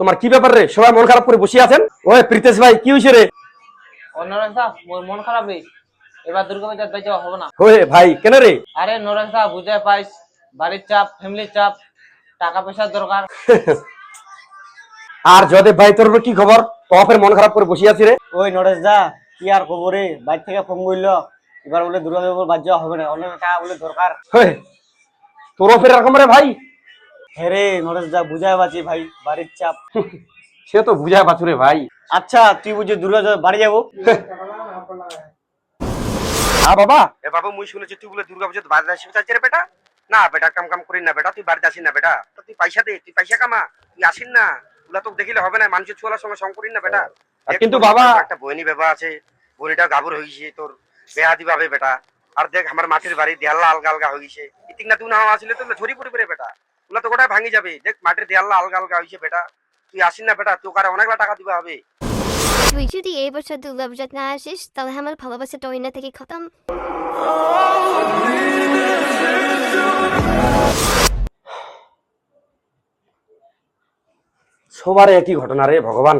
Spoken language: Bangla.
তোমার কি ব্যাপার রে? সবাই মন খারাপ করে বসে আছেন? ওই প্রীতেশ ভাই কি হয়েছে রে? ও মোর মন খারাপ রে। এবার দুর্গা পূজা হবে না। ওই ভাই কেন রে? আরে নরেশ দা বুঝে পাইস বাড়ির চাপ ফ্যামিলির চাপ টাকা পয়সার দরকার। আর জয়দেব ভাই তোর কি খবর? তফের মন খারাপ করে বসে আছি রে। ওই নরেশ দা কি আর খবরে বাইর থেকে ফোন এবার বলে বাদ যাওয়া হবে না। টাকা বলে দরকার। ফের এরকম রে ভাই? হ্যাঁ রে নরেশ দা বুঝায় বাঁচি ভাই বাড়ির চাপ। সে তো বুঝায় বাছুরে ভাই। আচ্ছা তুই বুঝি দুর্গা বাড়ি যাব। হ্যাঁ বাবা। এ বাবু মুই শুনেছি তুই বলে দুর্গা পুজো বাড়িতে আসবি রে বেটা? না বেটা কাম কাম করি না বেটা তুই বাড়িতে আসিস না বেটা। তো তুই পয়সা দে তুই পয়সা কামা তুই আসিন না। ওগুলা তো দেখিলে হবে না মানুষের ছোলার সঙ্গে সঙ্গ করিস না বেটা। কিন্তু বাবা- একটা বইনি বেবা আছে বইনিটা গাবর হয়েছে তোর বেহা দিবাবে বেটা। আর দেখ আমার মাটির বাড়ি দেয়াল্লা আলগা আলগা হয়েছে ইতিক না তুই না আসলে তো ঝরি পড়বে রে বেটা। ভাঙি যাবে। দেখ মাটির দেয়াল্লা আলগা আলগা হয়েছে বেটা। তুই আসিন না বেটা তোকে আর অনেকলা টাকা দিবা হবে। তুই যদি এই বছর দুর্গাপূজা না আসিস তাহলে আমার ভালোবাসা টয়না থেকে খতম। সবার একই ঘটনা রে ভগবান।